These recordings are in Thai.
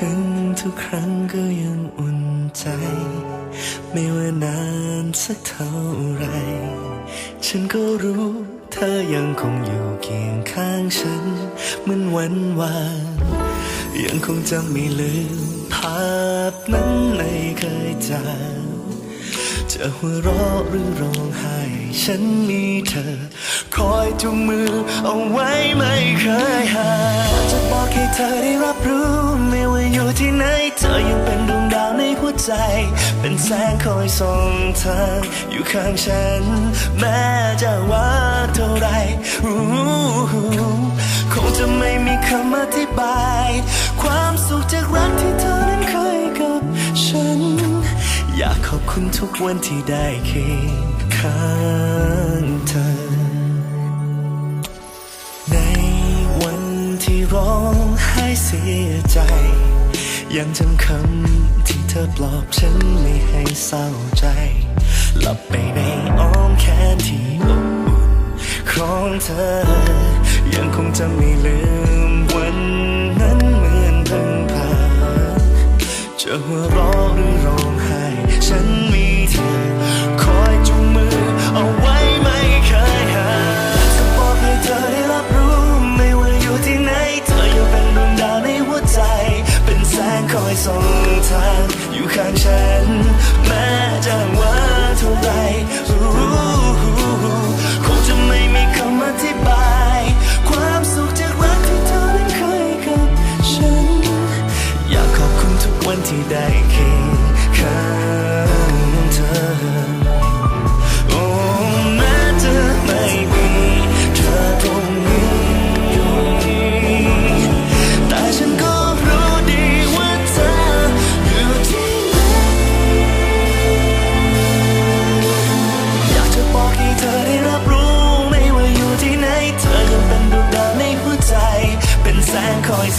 ถึงทุกครั้งก็ยังอุ่นใจ ไม่ว่านานสักเท่าไร ฉันก็รู้เธอยังคงอยู่เคียงข้างฉันเหมือนวันวานยังคงจำไม่ลืมภาพนั้นไม่เคยจางจะหัวเราะหรือร้องไห้ฉันมีเธอ คอยจุงมือเอาไว้ไม่เคยห่าง อกให้เธอได้รับรู้ ไม่ว่าอยู่ที่ไหน เธอยังเป็นดวงดาวในหัวใจ เป็นแสงคอยส่องทางอยู่ข้างฉัน แม้จะว่าเท่าไรคงจะไม่มีคำอธิบาย ความสุขจากรักที่เธอนั้นเคยกับฉัน อยากขอบคุณทุกวันที่ได้เคียงข้าง สียใจ ยังจำคำที่เธอปลอบฉันไม่ให้เศร้าใจ หลับไปในอ้อมแขนที่อบอุ่นของเธอ ยังคงจะไม่ลืมวันนั้นเหมือนเพิ่งผ่านจะหัวเราะหรือร้องไห้ฉัน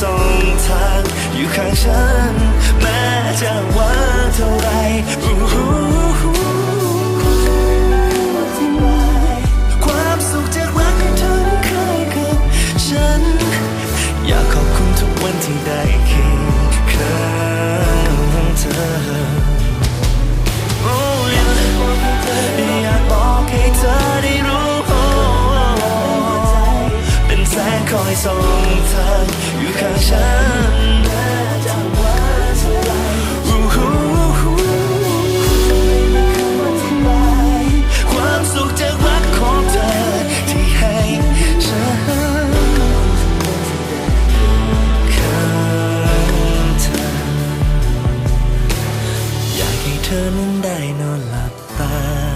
ส่องทางอยู่ข้างฉัน แม้จะว่าเท่าไรรู้ ได้นอนหลับตา